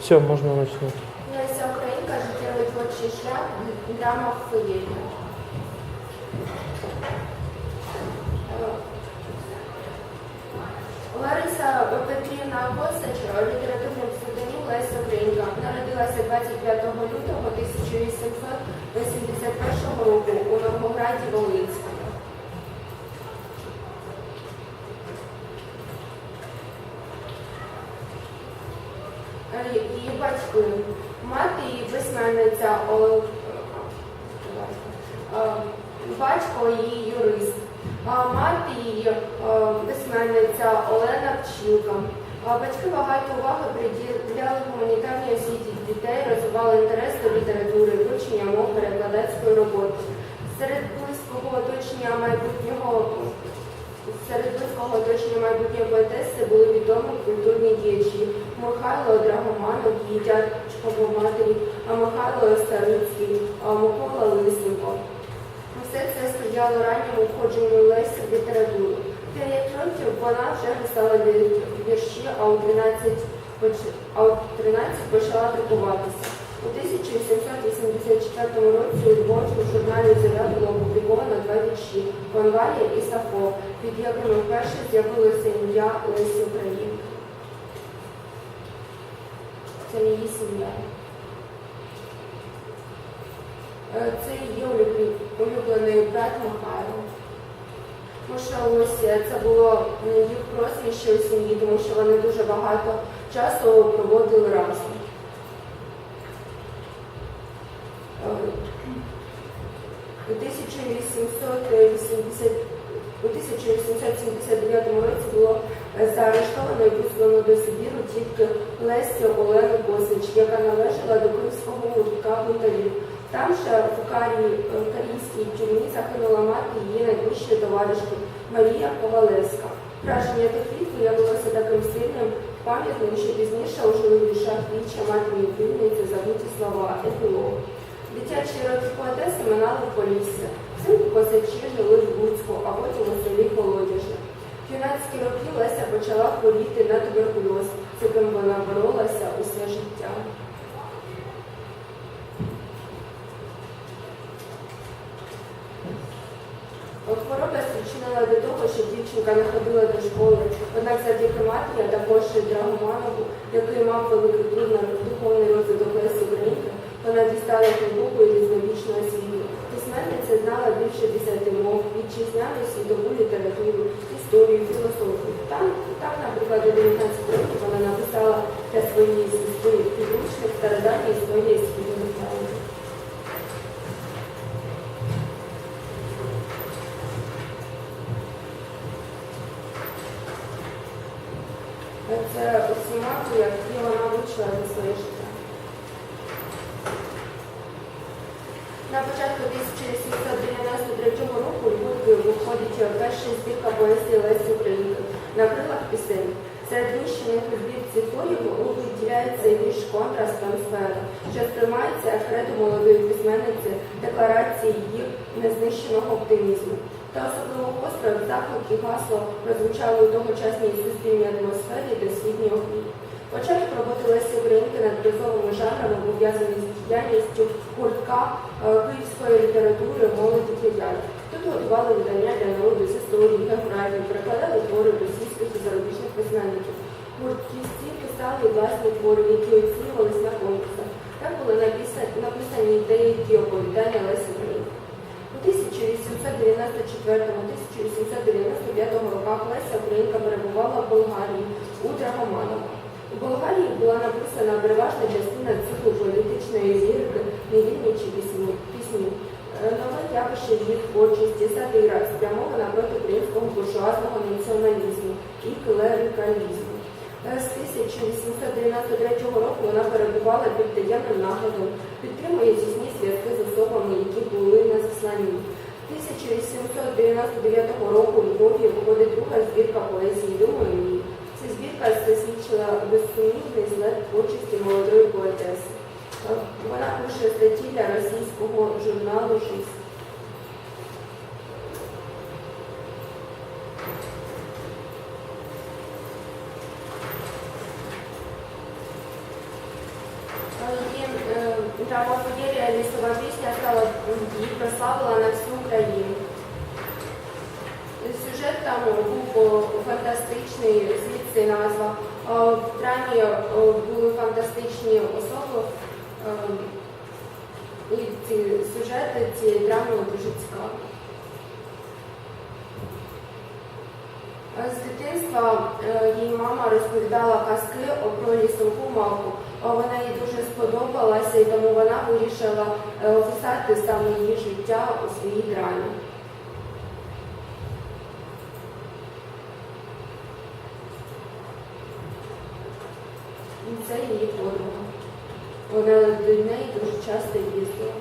Все, можна починати. Леся Українка, життєвий творчий шлях, драма феєрія. Лариса Петрівна Косач, літературний псевдонім Леся Українка, народилася 25 лютого 1881 року у Новограді Волинському. Е, Її батьки, мати її письменниця е, батько її юрист, а мати її е, письменниця Олена Пчілка. Батьки багато уваги приділяли гуманітарній освіті дітей, розвивали інтерес до літератури, вивчення мов, перекладацької роботи. Серед близького оточення майбутнього Серед близького оточення майбутньої поетеси були відомі культурні діячі Михайло Драгоманов, по матері, Михайло Старицький, Микола Лисенко. Все це сприяло ранньому входженню Лесі в літературу. 9 років вона вже писала вір- вірші, а у 13, поч- а у 13 почала друкуватися. У 1884 році у Львовському журналі «Зоря» було опубліковано два вірші «Конвалія» і «Сафо», під якими вперше з'явилося ім'я Лесі Українки. Це її сім'я. Е, Це її улюблений брат Михайло. Тому ось е, це було їх просвіще у сім'ї, тому що вони дуже багато часу проводили разом. Е, У 1880 у 1879 році було е, заарештовано і послано до Сибіру тітки Лесі Олену Косич, яка належала до Київського гуртка гутарів. Там же в е, карійській тюрмі загинула мати її найближчої товаришки Марія Ковалевська. Враження тих літ виявилося таким сильним, пам'ятним, що пізніше у живих душах віча матері вільниці забуті слова епілог. Дитячі роки поетеси минали в Поліссі. Взимку косачі жили в Луцьку, а потім у селі Колодяжне. Юнацькі роки Леся почала хворіти на туберкульоз, з яким вона боролася усе життя. Хвороба спричинила до того, що дівчинка не ходила до школи, однак завдяки матері, а також Драгоманову, який мав великий вплив на духовний розвиток Лесі Українки, вона дістала глибоку і різнобічну освіту. Письменниця знала більше десяти мов, вітчизняну світову літературу, історію, філософію. Там, так, наприклад, у 19 років вона написала для своєї сестри підручник стародавня історія східних народів. Це усі мати, які вона вивчила за своє життя. На початку 1793 року у Львові виходить перша збірка поезії Лесі Українки на крилах пісень. Серед вищених збірці творів виділяється вірш контра Спансфера, що сприймається як молодої письменниці декларації її незнищеного оптимізму. Та особливо гостро заклик і гасло прозвучали у тогочасній суспільній атмосфері досліднього хліб. Початок роботи Лесі Українки над призовими жанрами пов'язані з діяльністю гуртка е, київської літератури молоді киян. Тут готували видання для народу з історії, географії, перекладали твори російських і зарубіжних письменників. Гуртківці писали власні твори, які оцінювалися на конкурсах. Так були написані, написані деякі оповідання Лесі Українки. У 1894-1895 роках Леся Українка перебувала в Болгарії у Драгоманово. У Болгарії була написана переважна частина циклу політичної лірики невільничі пісні. пісні. Нове явище її творчості сатира спрямована проти українського буржуазного націоналізму і клерикалізму. Е, З 1893 року вона перебувала під таємним наглядом, підтримує тісні зв'язки з особами, які були на засланні. 1899 року у Львові виходить друга збірка поезії «Думаю мій». Ця збірка засвідчила безсумнівний злет творчості молодої поетеси. Е, Вона пише статті для російського журналу «Жизнь». Е, Україну. Сюжет там був фантастичний, звідси назва. В драмі були фантастичні особи. Е, І ці сюжети цієї драми дуже цікаві. З дитинства е, їй мама розповідала казки про лісову мавку. Е, Вона їй дуже сподобалася, і тому вона вирішила е, описати саме її життя у своїй драмі. Це її подруга. Вона до неї дуже часто їздила.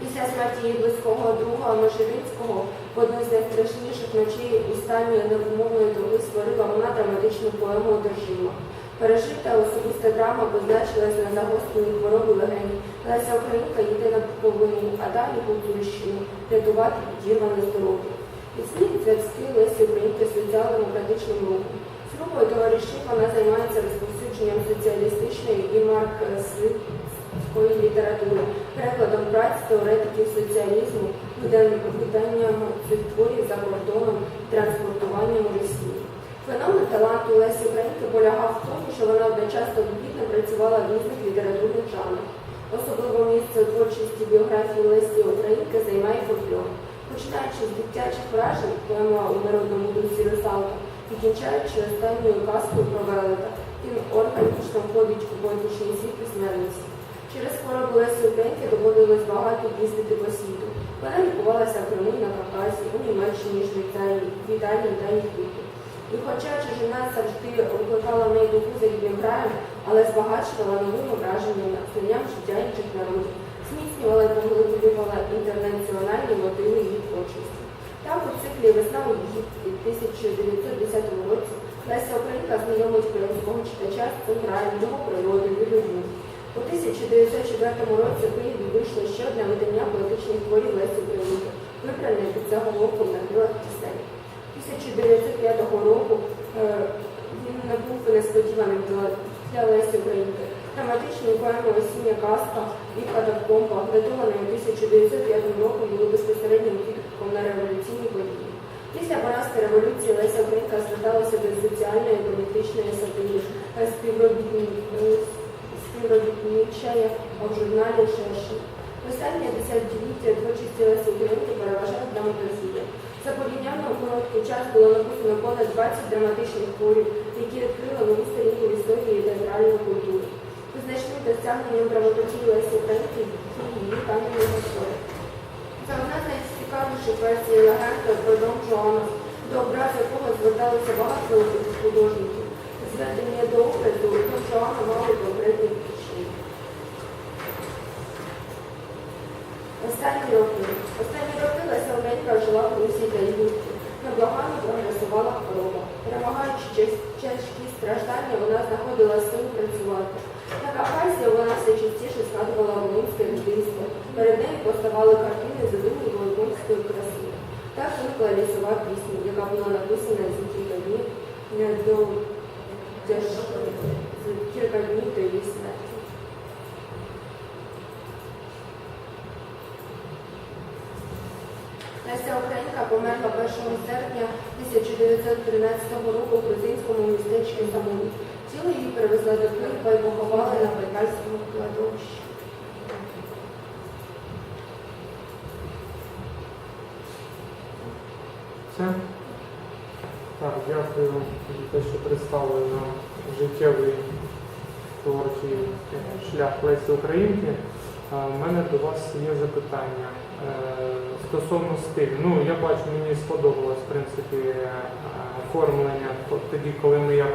Після смерті її близького друга Межиринського в одну з найстрашніших ночей у стані невмовної доби створила вона драматичну поему «Одержима». Пережита особиста драма позначилась на загостренні хвороби легені. Леся Українка їде на Буковину, а далі Гуцульщину рятувати підірване здоров'я. Міцні зв'язки Лесі Українки з соціал-демократичним рухом. З групою товаришів вона займається розповсюдженням соціалістичної і марксистської літератури, перекладом праць теоретиків соціалізму, видан- виданням цих творів за кордоном, транспортуванням у Росії. Феномен таланту Лесі Українки полягав в тому, що вона одночасно плідно працювала в різних літературних жанрах. Особливо місце у творчості біографії Лесі Українки займає фольклор. Починаючи з дитячих вражень, поема у народному дусі «Русалка», і кінчаючи останньою казкою про велета, входить у поетичний світ письменниці. Через хворобу Лесі Українки доводилось багато їздити по світу. Вона лікувалася в Криму, на Кавказі, у Німеччині, Швейцарії, в Італії та Єгипті. І хоча чужина завжди викликала неї духу за рідним краєм, але збагачувала новими враженнями, знанням життя інших народів, зміцнювала і поглиблювала інтернаціональні мотиви її творчості. Так у циклі Весна у Єгипті в 1910 році Леся Українка знайомить українського читача з цим краєм, його природою, людьми. У 1904 році в Києві вийшло ще одне видання поетичних творів Лесі Українки, вибране під заголовком на крилах пісень. 1905 року е, він не був несподіваним для, Лесі Українки. Драматичною поемою «Осіння казка» від катакомба, датованою 1905 роком, було безпосереднім відгуком на революційні події. Після поразки революції Леся Українка зверталася до соціальної і політичної сатири, е, е, співробітничає в журналі «Шершень». Останнє десятиліття творчості Лесі Українки переважає драматургія. За порівняно короткий час було написано понад 20 драматичних творів, які відкрили нову сторінку в історії театральної культури. Визначним досягненням драматургії Лесі Українки її кам'яний гостори. Найцікавіших версій легенди про Дон до образу якого зверталося багато художників. Зведення до образу Дон Жуана мали конкретні причини. Останні роки. Останні роки Українка жила в Русі та Єгипті. Неблаганно прогресувала хвороба. Перемагаючи тяжкі страждання, вона знаходила сили працювати. На Кавказі вона все частіше згадувала румунське дитинство. Перед нею поставали картини з виникла лісова пісня, яка була написана за кілька днів до за кілька днів до її смерті. Леся Українка померла 1 серпня 1913 року в грузинському містечку Самуні. Тіло її перевезли до Києва і поховали на Байкальському кладовищі. Все? Дякую за те, що представили життєвий творчий шлях Лесі Українки. У мене до вас є запитання е, стосовно стилю. Ну, я бачу, мені сподобалось в принципі е, оформлення тоді, коли ми як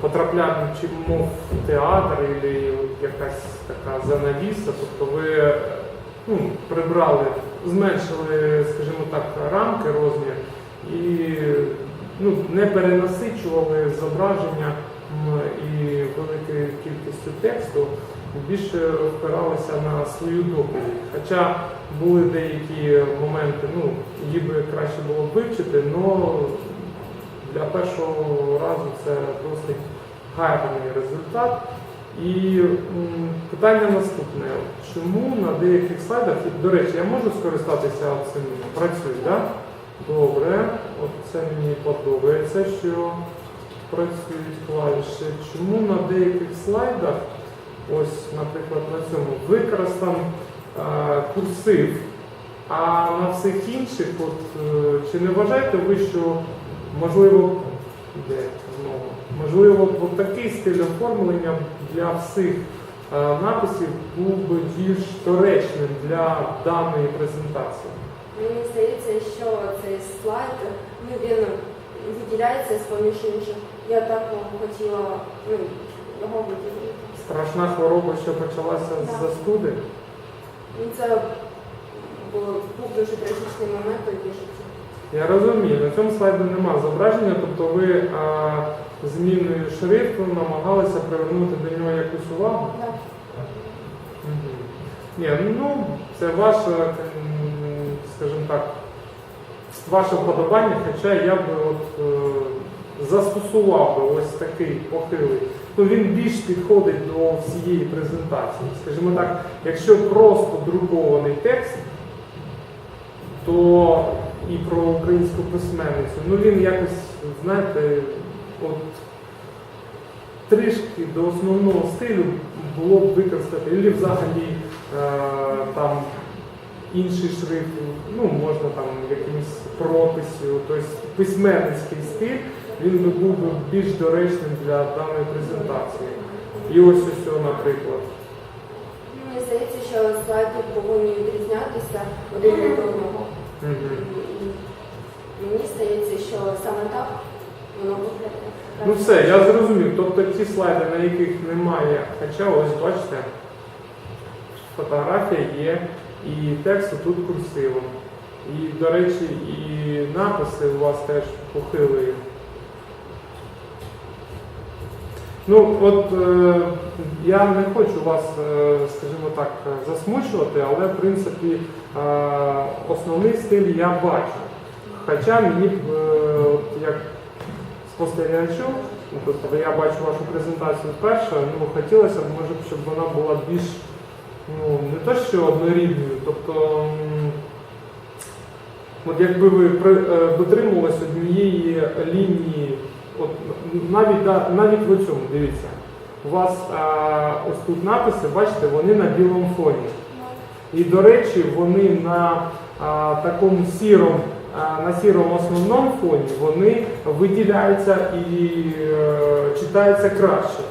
потрапляємо чи мов в театр, або якась така занавіса, тобто ви е, ну, прибрали, зменшили, скажімо так, рамки розмір і ну, не перенасичували зображення і великою кількістю тексту, більше впиралися на свою доповідь. Хоча були деякі моменти, ну, її би краще було вивчити, але для першого разу це досить гарний результат. І питання наступне: чому на деяких слайдах, до речі, я можу скористатися цим працюю, так? Добре, от це мені подобається, що працюють клавіші. Чому на деяких слайдах, ось, наприклад, на цьому використан е, курсив, а на всіх інших, от, е, чи не вважаєте ви, що можливо, де знову, можливо, от такий стиль оформлення для всіх е, написів був би більш доречним для даної презентації? Мені здається, що цей слайд ну, він виділяється з поміж інших. Я так хотіла ну, його виділити. Страшна хвороба, що почалася з Так. застуди. Ну, Це було, був дуже трагічний момент у її житті. Я розумію, на цьому слайді немає зображення, тобто ви а, зміною шрифту намагалися привернути до нього якусь увагу. Так. Мгм. Ні, ну це ваше, м, скажімо так, ваше вподобання, хоча я би от, е, застосував би ось такий похилий. Ну, він більш підходить до всієї презентації. Скажімо так, якщо просто друкований текст, то і про українську письменницю, ну він якось, знаєте, от трішки до основного стилю було б використати, або взагалі е, там інший шрифт, ну можна там якимось прописів, тобто письменницький стиль, він би був би більш доречним для даної презентації. І ось ось, наприклад. Мені здається, що слайди повинні відрізнятися один від одного. Мені здається, що саме так воно виглядає. Ну все, я зрозумів. Тобто ті слайди, на яких немає, хоча ось бачите, фотографія є, і текст тут курсивом. І, до речі, і написи у вас теж похилені. Ну, от е, я не хочу вас, е, скажімо так, засмучувати, але в принципі е, основний стиль я бачу. Хоча мені е, як спостерігачу, ну, тобто я бачу вашу презентацію вперше, ну хотілося б, може, б, щоб вона була більш ну, не то що однорідною, тобто от якби ви е, дотримувалися однієї лінії, от навіть, да- навіть в цьому, дивіться, у вас е, ось тут написи, бачите, вони на білому фоні. І, до речі, вони на а, такому сірому, на сірому основному фоні вони виділяються і е, читаються краще.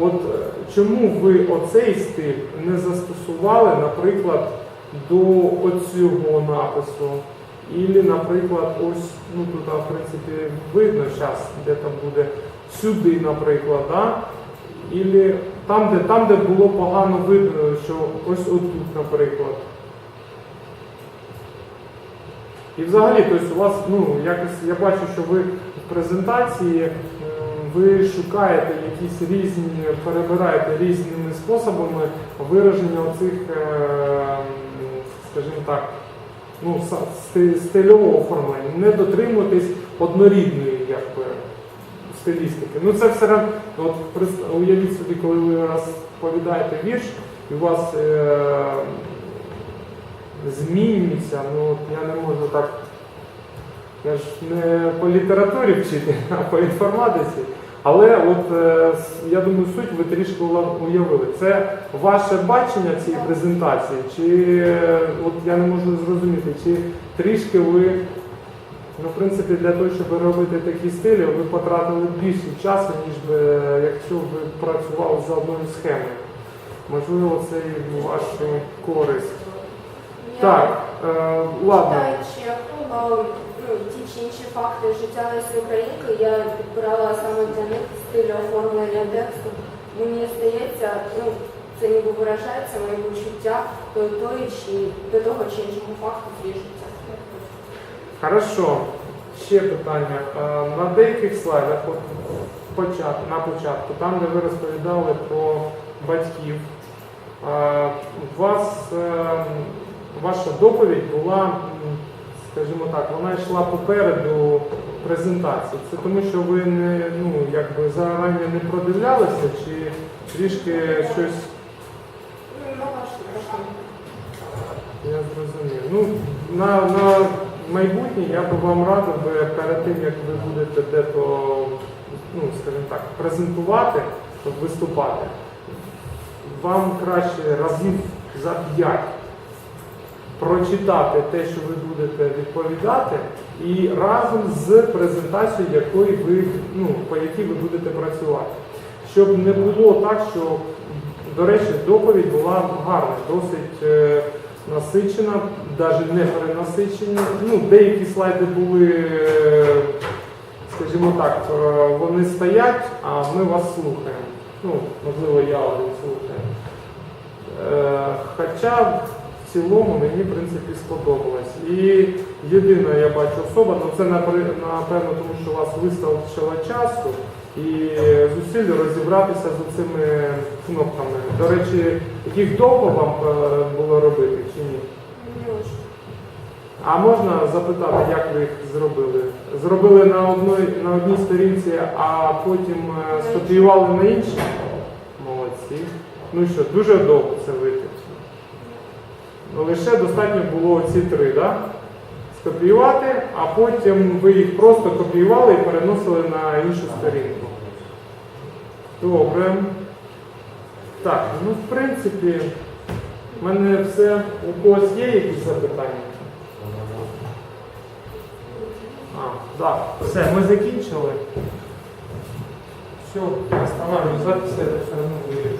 От е, чому ви оцей стиль не застосували, наприклад, до оцього напису? Ілі, наприклад, ось, ну тут, в принципі, видно зараз, де там буде сюди, наприклад, да? Ілі там, де, там, де було погано видно, що ось отут, наприклад. І взагалі, тобто у вас, ну, якось я бачу, що ви в презентації ви шукаєте якісь різні, перебираєте різними способами вираження оцих, е, скажімо так, ну, стильового оформлення, не дотримуєтесь однорідної якби, стилістики. Ну це все от уявіть собі, коли ви розповідаєте вірш, і у вас е, змінюється, ну я не можу так. Я ж не по літературі вчити, а по інформатиці. Але от е, я думаю, суть ви трішки уявили. Це ваше бачення цієї презентації, чи от я не можу зрозуміти, чи трішки ви, ну, в принципі, для того, щоб робити такі стилі, ви потратили більше часу, ніж би, якщо ви працювали за одною схемою. Можливо, це і в вашу користь. Я Так, е, ладно. Е, ну, ті чи інші факти життя Лесі Українки, я підбирала саме для них стиль оформлення тексту. Мені здається, ну, це ніби виражається моє почуття до тої чи до того чи іншого факту з її життя. Хорошо. Ще питання. На деяких слайдах, на початку, там, де ви розповідали про батьків, у вас е, ваша доповідь була, скажімо так, вона йшла попереду презентації? Це тому, що ви не ну якби зарані не продивлялися, чи трішки щось я зрозумів. Ну на, на майбутнє я би вам радив би перед тим, як ви будете де-то, ну скажімо так, презентувати, виступати, вам краще разів за п'ять прочитати те, що ви будете відповідати, і разом з презентацією, якої ви, ну, по якій ви будете працювати. Щоб не було так, що, до речі, доповідь була гарна, досить е, насичена, навіть не перенасичена. Ну, деякі слайди були, е, скажімо так, е, вони стоять, а ми вас слухаємо. Ну, можливо, я один слухаю. Е, Хоча в цілому мені в принципі сподобалось. І єдина я бачу особа, ну це напевно, тому що у вас вистачило часу і зусиль розібратися з цими кнопками. До речі, їх довго вам е, було робити чи ні? А можна запитати, як ви їх зробили? Зробили на одній, на одній сторінці, а потім е, скопіювали на іншій? Молодці. Ну що, дуже довго це витягнуло. Ну, Лише достатньо було ці три, да? скопіювати, а потім ви їх просто копіювали і переносили на іншу сторінку. Добре. Так, ну в принципі, в мене все. У когось є якісь запитання? А, так, все, ми закінчили. Все, останавливаю запись, я все одно вирішу.